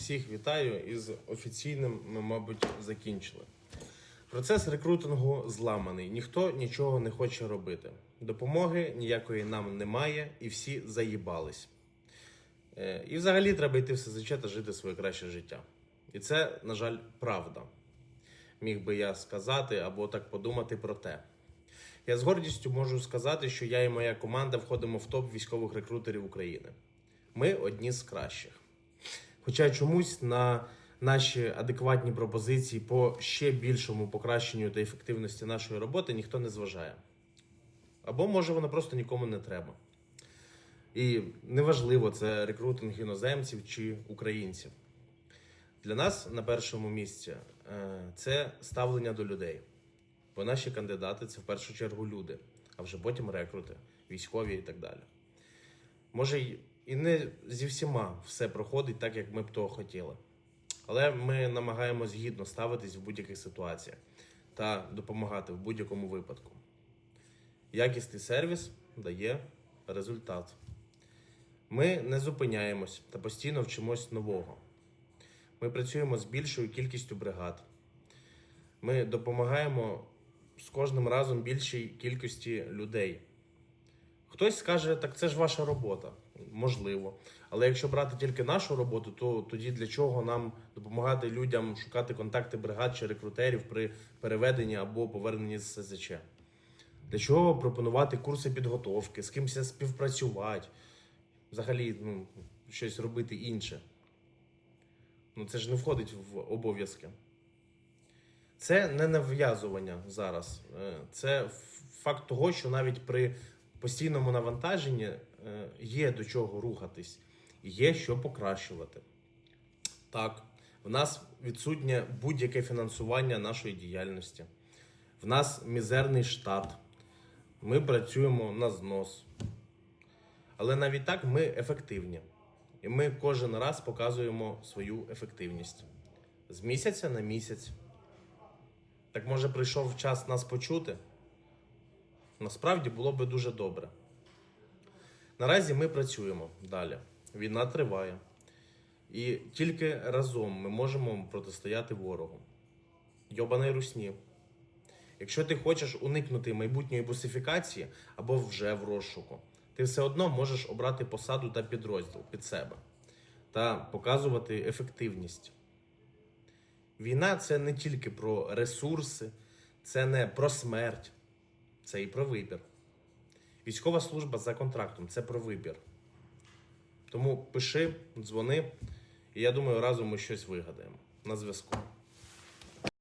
Всіх вітаю із офіційним ми, мабуть, закінчили. Процес рекрутингу зламаний. Ніхто нічого не хоче робити. Допомоги ніякої нам немає, і всі заїбались. Е, І взагалі треба йти в СЗЧ та жити своє краще життя. І це, на жаль, правда. Міг би я сказати або так подумати про те. Я з гордістю можу сказати, що я і моя команда входимо в топ військових рекрутерів України. Ми одні з кращих. Хоча чомусь на наші адекватні пропозиції по ще більшому покращенню та ефективності нашої роботи ніхто не зважає. Або може воно просто нікому не треба. І неважливо, це рекрутинг іноземців чи українців. Для нас на першому місці е, це ставлення до людей. Бо наші кандидати це в першу чергу люди, а вже потім рекрути, військові і так далі. Може, і не зі всіма все проходить так, як ми б того хотіли. Але ми намагаємось гідно ставитись в будь-яких ситуаціях та допомагати в будь-якому випадку. Якісний сервіс дає результат. Ми не зупиняємось та постійно вчимось нового. Ми працюємо з більшою кількістю бригад. Ми допомагаємо з кожним разом більшій кількості людей. Хтось скаже, так це ж ваша робота. Можливо. Але якщо брати тільки нашу роботу, то тоді для чого нам допомагати людям шукати контакти бригад чи рекрутерів при переведенні або поверненні з СЗЧ? Для чого пропонувати курси підготовки, з кимось співпрацювати, взагалі ну, щось робити інше? Ну це ж не входить в обов'язки. Це не нав'язування зараз. Е, Це факт того, що навіть при постійному навантаженні е, є до чого рухатись, є що покращувати. Так, в нас відсутнє будь-яке фінансування нашої діяльності. В нас мізерний штат. Ми працюємо на знос. Але навіть так ми ефективні. І ми кожен раз показуємо свою ефективність з місяця на місяць. Так може прийшов час нас почути? Насправді було би дуже добре. Наразі ми працюємо далі. Війна триває. І тільки разом ми можемо протистояти ворогу. Йобаний русні. Якщо ти хочеш уникнути майбутньої бусифікації або вже в розшуку, ти все одно можеш обрати посаду та підрозділ під себе та показувати ефективність. Війна це не тільки про ресурси, це не про смерть, це і про вибір. Військова служба за контрактом це про вибір. Тому пиши, дзвони, і я думаю, разом ми щось вигадаємо. На зв'язку.